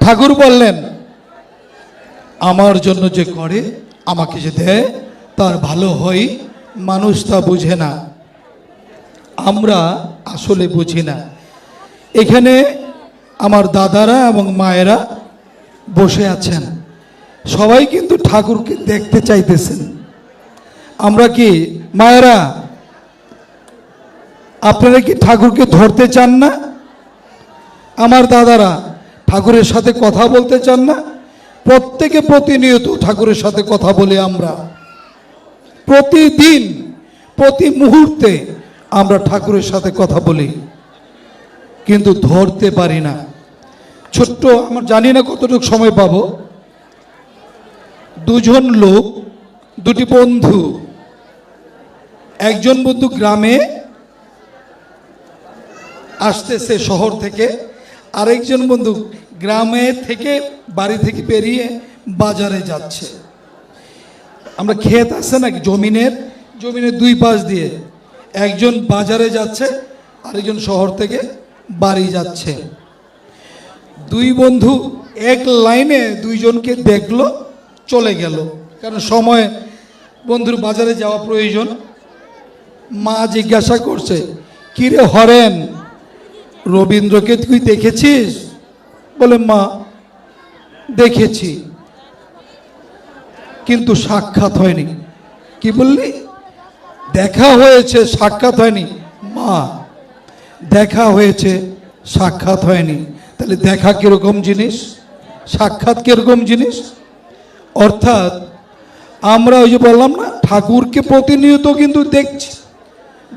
ঠাকুর বললেন, আমার জন্য যে করে, আমাকে যে দেয় তার ভালো হয় মানুষ তা বুঝে না। আমরা আসলে বুঝি না। এখানে আমার দাদারা এবং মায়েরা বসে আছেন। সবাই কিন্তু ঠাকুরকে দেখতে চাইতেছেন। আমরা কি, মায়েরা, আপনারা কি ঠাকুরকে ধরতে চান না? আমার দাদারা ঠাকুরের সাথে কথা বলতে চান না? প্রত্যেকে প্রতিনিয়ত ঠাকুরের সাথে কথা বলি আমরা। প্রতিদিন, প্রতি মুহূর্তে আমরা ঠাকুরের সাথে কথা বলি। কিন্তু ধরতে পারি না। ছোট্ট, আমার জানি না কতটুকু সময় পাবো। দুজন লোক, দুটি বন্ধু, একজন বন্ধু গ্রামে আসতেছে শহর থেকে। আরেকজন বন্ধু গ্রামে থেকে, বাড়ি থেকে বেরিয়ে বাজারে যাচ্ছে। আমরা ক্ষেত আছে নাকি? জমিনের জমিনের দুই পাশ দিয়ে। একজন বাজারে যাচ্ছে, আরেকজন শহর থেকে বাড়ি যাচ্ছে। দুই বন্ধু এক লাইনে দুইজনকে দেখল, চলে গেল। কারণ সময়, বন্ধুর বাজারে যাওয়া প্রয়োজন। মা জিজ্ঞাসা করছে, কিরে হরেন? রবীন্দ্রকে তুই দেখেছিস? বলে, মা, দেখেছি। কিন্তু সাক্ষাৎ হয়নি। কি বললি? দেখা হয়েছে, সাক্ষাৎ হয়নি। মা, দেখা হয়েছে, সাক্ষাৎ হয়নি। তাহলে দেখা কীরকম জিনিস? সাক্ষাৎ কীরকম জিনিস? অর্থাৎ, আমরা ওই যে বললাম না, ঠাকুরকে প্রতিনিয়ত কিন্তু দেখছি।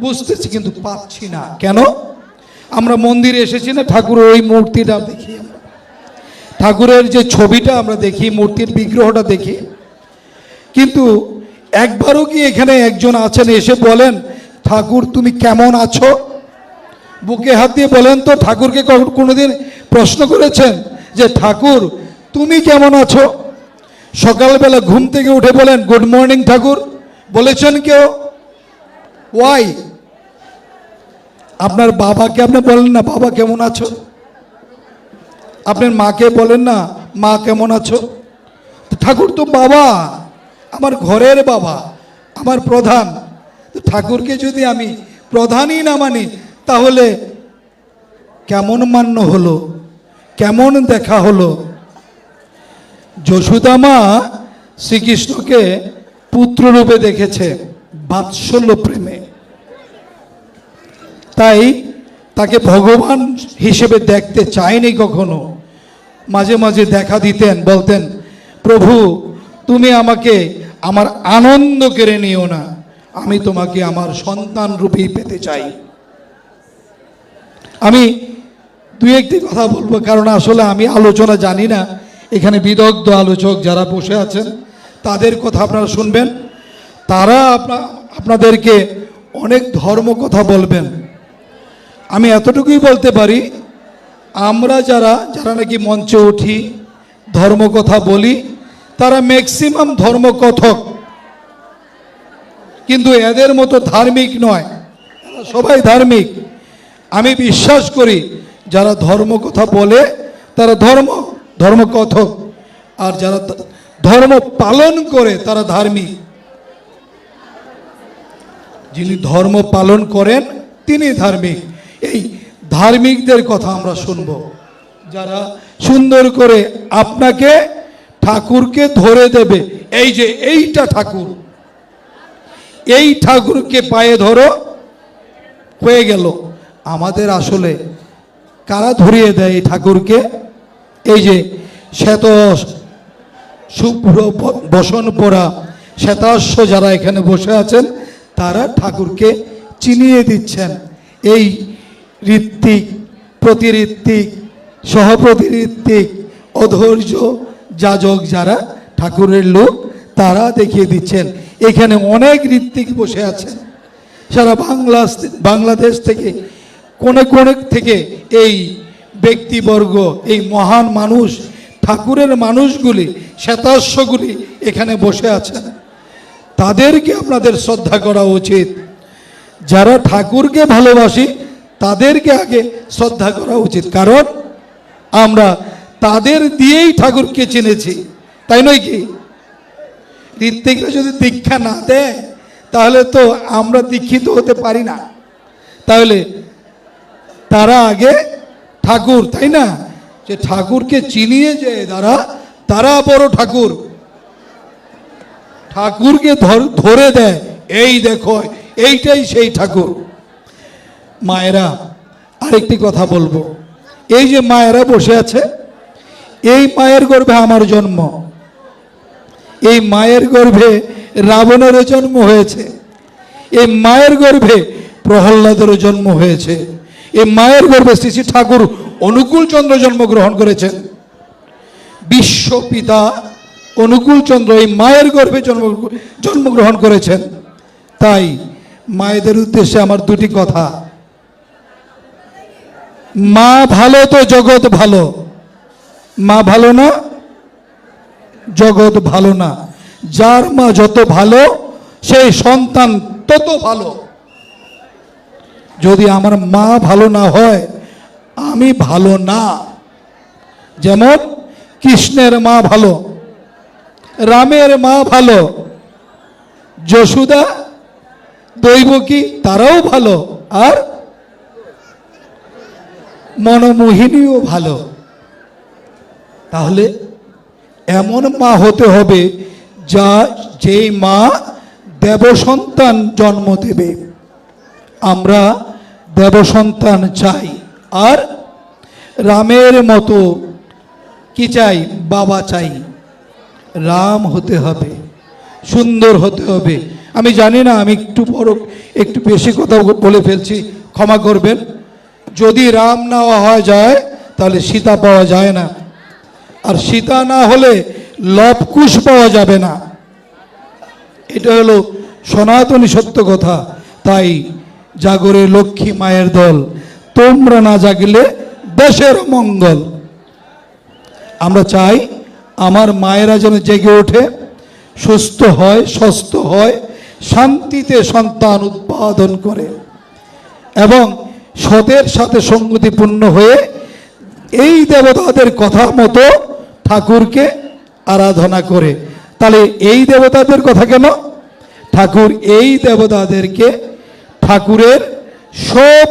বুঝতেছি, কিন্তু পাচ্ছি না। কেন? আমরা মন্দিরে এসেছি না, ঠাকুরের ওই মূর্তিটা দেখি ঠাকুরের যে ছবিটা আমরা দেখি, মূর্তির বিগ্রহটা দেখি। কিন্তু একবারও কি এখানে একজন আছেন, এসে বলেন, ঠাকুর, তুমি কেমন আছো? বুকে হাত দিয়ে বলেন তো, ঠাকুরকে কোনোদিন প্রশ্ন করেছেন যে, ঠাকুর, তুমি কেমন আছো? সকালবেলা ঘুম থেকে উঠে বলেন, গুড মর্নিং ঠাকুর। বলেছেন কেউ? ওয়াই। আপনার বাবাকে আপনি বলেন না, বাবা কেমন আছো? আপনার মাকে বলেন না, মা কেমন আছো? ঠাকুর তো বাবা, আমার ঘরের বাবা, আমার প্রধান। ঠাকুরকে যদি আমি প্রধানই না মানি, তাহলে কেমন মান্য হলো, কেমন দেখা হলো? যশোদা মা শ্রীকৃষ্ণকে পুত্ররূপে দেখেছে, বাৎসল্য প্রেমে। তাই তাকে ভগবান হিসেবে দেখতে চায়নি কখনো। মাঝে মাঝে দেখা দিতেন, বলতেন, প্রভু, তুমি আমাকে, আমার আনন্দ কেড়ে নিও না। আমি তোমাকে আমার সন্তান রূপেই পেতে চাই। আমি দুই একটি কথা বলব, কারণ আসলে আমি আলোচনা জানি না। এখানে বিদগ্ধ আলোচক যারা বসে আছেন, তাদের কথা আপনারা শুনবেন। তারা আপনা- আপনাদেরকে অনেক ধর্ম কথা বলবেন। আমি এতটুকুই বলতে পারি, আমরা যারা যারা নাকি মঞ্চে উঠি ধর্ম কথা বলি, তারা ম্যাক্সিমাম ধর্মকথক। কিন্তু এদের মতো ধার্মিক নয়। সবাই ধার্মিক। আমি বিশ্বাস করি, যারা ধর্ম কথা বলে, তারা ধর্ম, ধর্মকথক। আর যারা ধর্ম পালন করে, তারা ধার্মিক। যিনি ধর্ম পালন করেন, তিনি ধার্মিক। এই ধার্মিকদের কথা আমরা শুনব। যারা সুন্দর করে আপনাকে, ঠাকুরকে ধরে দেবে, এই যে এইটা ঠাকুর। এই ঠাকুরকে পায়ে ধরো, হয়ে গেল। আমাদের আসলে কারা ধরিয়ে দেয় এই ঠাকুরকে? এই যে শ্বেত শুভ্র বসন পরা শ্বেতাস্য যারা এখানে বসে আছেন, তারা ঠাকুরকে চিনিয়ে দিচ্ছেন। এই ঋত্বিক, প্রতিঋত্বিক, সহপ্রতিঋত্বিক, অধৈর্য যাজক যারা ঠাকুরের লোক, তারা দেখিয়ে দিচ্ছেন। এখানে অনেক ঋত্বিক বসে আছেন। সারা বাংলা বাংলাদেশ থেকে, কোনে কোনে থেকে এই ব্যক্তিবর্গ, এই মহান মানুষ, ঠাকুরের মানুষগুলি শ্বেতাস্যগুলি এখানে বসে আছেন। তাদেরকে আপনাদের শ্রদ্ধা করা উচিত। যারা ঠাকুরকে ভালোবাসি তাদেরকে আগে শ্রদ্ধা করা উচিত। কারণ আমরা তাদের দিয়েই ঠাকুরকে চিনেছি। তাই নয় কি? ঋত্বিকরা যদি দীক্ষা না দেয়, তাহলে তো আমরা দীক্ষিত হতে পারি না। তাহলে তারা আগে ঠাকুর, তাই না? যে ঠাকুরকে চিনিয়ে যে তারা তারা বড় ঠাকুর। ঠাকুরকে ধর- ধরে দেয়, এই দেখো, এইটাই সেই ঠাকুর। মায়েরা, আরেকটি কথা বলব। এই যে মায়েরা বসে আছে, এই মায়ের গর্ভে আমার জন্ম। এই মায়ের গর্ভে রাবণেরও জন্ম হয়েছে। এই মায়ের গর্ভে প্রহ্লাদেরও জন্ম হয়েছে। এই মায়ের গর্ভে শ্রী শ্রী ঠাকুর অনুকূল চন্দ্র জন্মগ্রহণ করেছেন। বিশ্বপিতা অনুকূল চন্দ্র এই মায়ের গর্ভে জন্ম, জন্মগ্রহণ করেছেন। তাই মায়েদের উদ্দেশ্যে আমার দুটি কথা। মা ভালো তো জগৎ ভালো। মা ভালো না? জগৎ ভালো না। যার মা যত ভালো, সেই সন্তান তত ভালো। যদি আমার মা ভালো না হয়, আমি ভালো না। যেমন কৃষ্ণের মা ভালো, রামের মা ভালো, যশোদা, দৈবকী, তারাও ভালো, আর মনমোহিনীও ভালো। তাহলে এমন মা হতে হবে যা যেই মা দেবসন্তান জন্ম দেবে। আমরা দেবসন্তান চাই। আর রামের মতো কি চাই? বাবা চাই। রাম হতে হবে, সুন্দর হতে হবে। আমি জানি না, আমি একটু বড়, একটু বেশি কথা বলে ফেলছি, ক্ষমা করবেন। যদি রাম না হয় যায়, তাহলে সীতা পাওয়া যায় না। আর সীতা না হলে লবকুশ পাওয়া যাবে না। এটা হলো সনাতনী সত্য কথা। তাই জাগরে লক্ষ্মী মায়ের দল, তোমরা না জাগলে দেশের মঙ্গল। আমরা চাই আমার মায়েরা যেন জেগে ওঠে, সুস্থ হয় সুস্থ হয়, শান্তিতে সন্তান উৎপাদন করে। এবং সতের সাথে সঙ্গতিপূর্ণ হয়ে এই দেবতাদের কথা মতো ঠাকুরকে আরাধনা করে। তাহলে এই দেবতাদের কথা কেন? ঠাকুর এই দেবতাদেরকে ঠাকুরের সব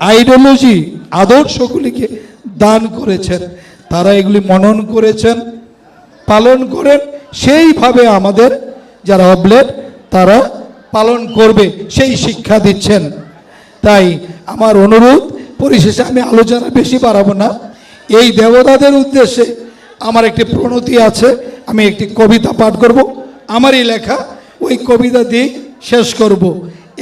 আইডিওলজি, আদর্শগুলিকে দান করেছেন। তারা এগুলি মনন করেছেন, পালন করেন। সেইভাবে আমাদের যারা অবলেট, তারা পালন করবে, সেই শিক্ষা দিচ্ছেন। তাই আমার অনুরোধ, পরিশেষে আমি আলোচনা বেশি বাড়াবো না। এই দেবতাদের উদ্দেশ্যে আমার একটি প্রণতি আছে, আমি একটি কবিতা পাঠ করব। আমারই লেখা, ওই কবিতা দিয়ে শেষ করব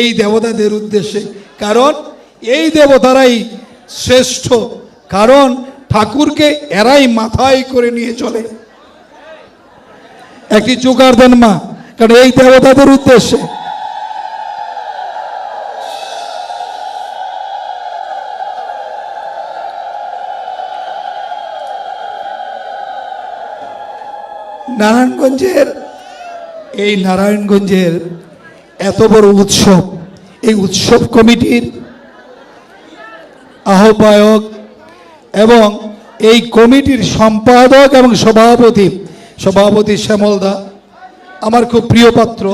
এই দেবতাদের উদ্দেশ্যে। কারণ এই দেবতারাই শ্রেষ্ঠ, কারণ ঠাকুরকে এরাই মাথায় করে নিয়ে চলে। একটি জোগাড় দেন মা, কারণ এই দেবতাদের উদ্দেশ্যে নারায়ণগঞ্জের, এই নারায়ণগঞ্জের এত বড় উৎসব, এই উৎসব কমিটির আহ্বায়ক এবং এই কমিটির সম্পাদক এবং সভাপতি সভাপতি শ্যামলদা আমার খুব প্রিয় পাত্র,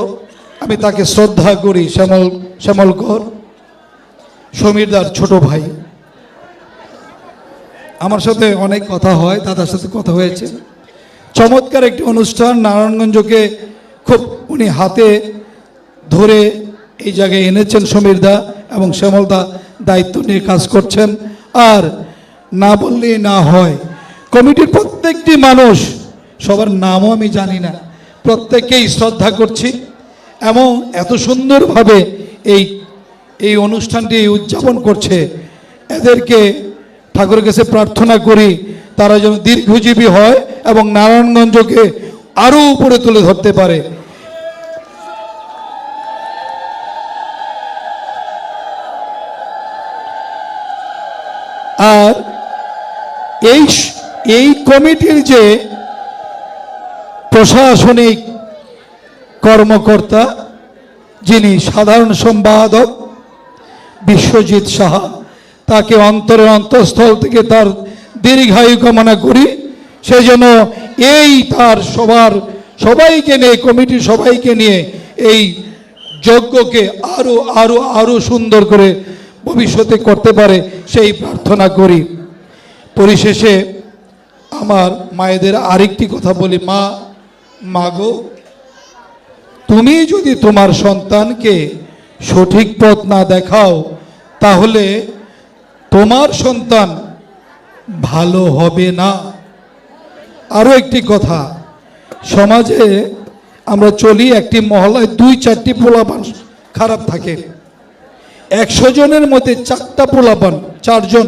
আমি তাকে শ্রদ্ধা করি, শ্যামল শ্যামলকর সমীরদার ছোট ভাই। আমার সাথে অনেক কথা হয়, দাদার সাথে কথা হয়েছে। চমৎকার একটি অনুষ্ঠান নারায়ণগঞ্জকে খুব উনি হাতে ধরে এই জায়গায় এনেছেন সমীরদা এবং শ্যামলদা দায়িত্ব নিয়ে কাজ করছেন। আর না বললেই না হয়, কমিটির প্রত্যেকটি মানুষ, সবার নামও আমি জানি না, প্রত্যেককেই শ্রদ্ধা করছি এবং এত সুন্দরভাবে এই এই অনুষ্ঠানটি উদযাপন করছে। এদেরকে ঠাকুরের কাছে প্রার্থনা করি, তারা যেন দীর্ঘজীবী হয় এবং নারায়ণগঞ্জকে আরও উপরে তুলে ধরতে পারে। আর এই এই কমিটির যে প্রশাসনিক কর্মকর্তা, যিনি সাধারণ সম্পাদক বিশ্বজিৎ সাহা, তাকে অন্তরের অন্তঃস্থল থেকে তার দীর্ঘায়ু কামনা করি। সে যেন এই তার সবার সবাইকে নিয়ে কমিটির সবাইকে নিয়ে এই যজ্ঞকে আরও আরও আরও সুন্দর করে ভবিষ্যতে করতে পারে সেই প্রার্থনা করি। পরিশেষে আমার মায়েদের আরেকটি কথা বলি, মা মাগো তুমি যদি তোমার সন্তানকে সঠিক পথ না দেখাও, তাহলে তোমার সন্তান ভালো হবে না। আরও একটি কথা। সমাজে আমরা চলি একটি মহলায় দুই চারটি পোলাপান খারাপ থাকে। একশো জনের মধ্যে চারটা পোলাপান, চারজন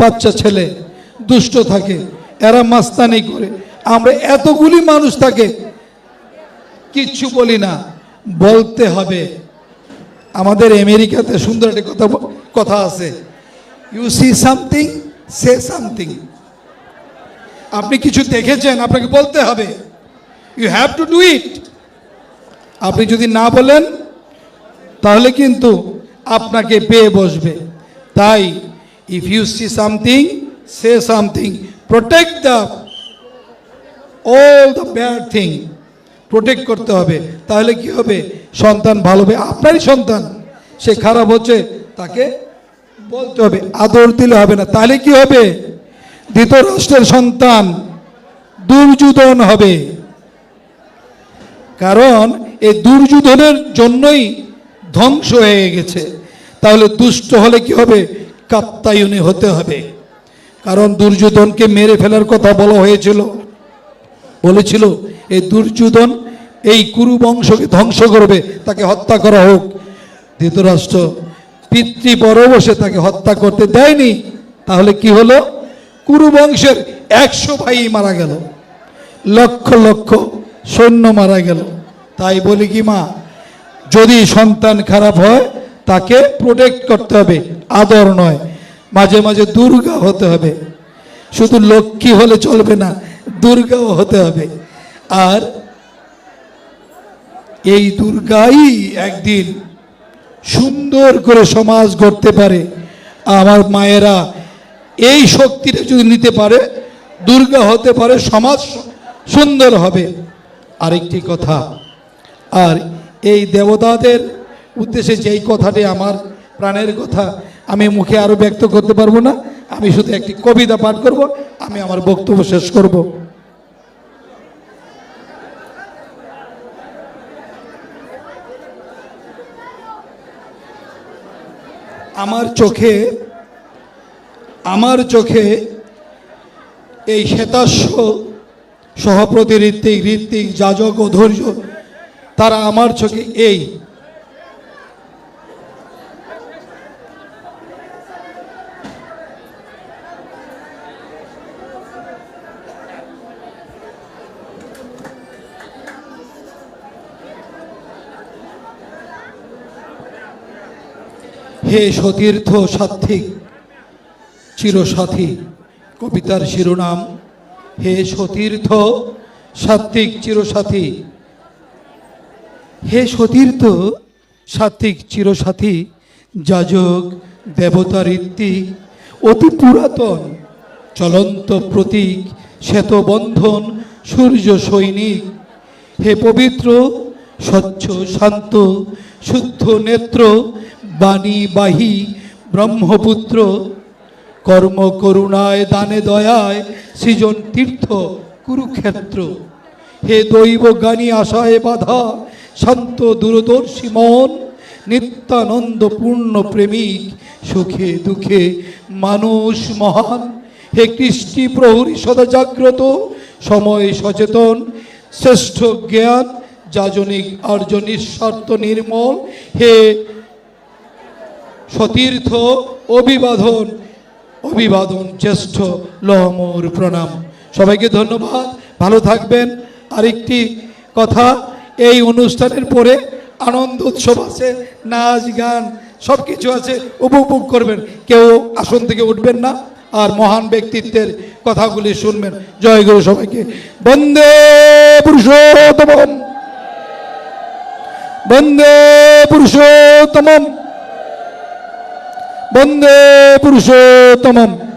বাচ্চা ছেলে, দুষ্ট থাকে, এরা মাস্তানি করে। আমরা এতগুলি মানুষ থাকে, কিচ্ছু বলি না, বলতে হবে। আমাদের আমেরিকাতে সুন্দর একটি কথা কথা আছে। You see something say something আপনি কিছু দেখেছেন? আপনাকে বলতে হবে। You have to do it আপনি যদি না বলেন, তাহলে কিন্তু আপনাকে পেয়ে বসবে। তাই if you see something say something protect the all the bad thing protect করতে হবে। তাহলে কি হবে? সন্তান ভালো হবে। আপনারই সন্তান। সে খারাপ হচ্ছে, তাকে বলতে হবে। আদর দিলে হবে না। তাহলে কি হবে? ধৃতরাষ্ট্রের সন্তান দুর্যোধন হবে। কারণ এই দুর্যোধনের জন্যই ধ্বংস হয়ে গেছে। তাহলে দুষ্ট হলে কি হবে? কাপ্তায়নী হতে হবে। কারণ দুর্যোধনকে মেরে ফেলার কথা বলা হয়েছিল। বলেছিল, এই দুর্যোধন এই কুরু বংশকে ধ্বংস করবে, তাকে হত্যা করা হোক। ধৃতরাষ্ট্র পিতৃ পরবশে তাকে হত্যা করতে দেয়নি। তাহলে কি হলো? কুরু বংশের একশো ভাই মারা গেল। লক্ষ লক্ষ সৈন্য মারা গেল। তাই বলি কি মা, যদি সন্তান খারাপ হয়, তাকে প্রোটেক্ট করতে হবে, আদর নয়, মাঝে মাঝে দুর্গা হতে হবে। শুধু লক্ষ্মী হলে চলবে না, দুর্গাও হতে হবে। আর এই দুর্গাই একদিন সুন্দর করে সমাজ গড়তে পারে। আমার মায়েরা এই শক্তিটা যদি নিতে পারে, দুর্গা হতে পারে, সমাজ সুন্দর হবে। আরেকটি কথা, আর এই দেবতাদের উদ্দেশ্যে যেই কথাটি আমার প্রাণের কথা, আমি মুখে আরও ব্যক্ত করতে পারব না, আমি শুধু একটি কবিতা পাঠ করব, আমি আমার বক্তব্য শেষ করব। আমার চোখে আমার চোখে এই শ্বেতাস্ব সহপ্রতি ঋত্বিক ঋত্বিক যাজক ও ধৈর্য, তারা আমার চোখে এই। হে সতীর্থ সাত্বিক চিরসাথী। কবিতার শিরোনাম, হে সতীর্থ সাত্বিক চিরসাথী। হে সতীর্থ সাত্বিক চিরসাথী, যাজক দেবতা ঋত্বিক অতি পুরাতন, চলন্ত প্রতীক, শ্বেতবন্ধন, সূর্য সৈনিক। হে পবিত্র, স্বচ্ছ, শান্ত, শুদ্ধ নেত্র বাণী বাহী ব্রহ্মপুত্র কর্ম, করুণায়, দানে দয়ায়, সৃজন, তীর্থ, কুরুক্ষেত্র। হে দৈব জ্ঞানী আশায় বাধা, শান্ত, দূরদর্শী মন, নিত্যানন্দ পূর্ণ প্রেমিক, সুখে দুঃখে মানুষ মহান। হে কৃষ্টি প্রহরী সদা জাগ্রত, সময় সচেতন, শ্রেষ্ঠ জ্ঞান, যাজনিক আর্য নিঃস্বার্থ নির্মল। হে সতীর্থ, অভিবাদন অভিবাদন, জ্যেষ্ঠ লহমোর প্রণাম। সবাইকে ধন্যবাদ। ভালো থাকবেন। আরেকটি কথা, এই অনুষ্ঠানের পরে আনন্দ উৎসব আছে, নাচ, গান সব কিছু আছে, উপভোগ করবেন। কেউ আসন থেকে উঠবেন না, আর মহান ব্যক্তিত্বের কথাগুলি শুনবেন। জয় গুরু সবাইকে। বন্দে পুরুষোত্তম বন্দে পুরুষোত্তম 뭔데 부르셨더만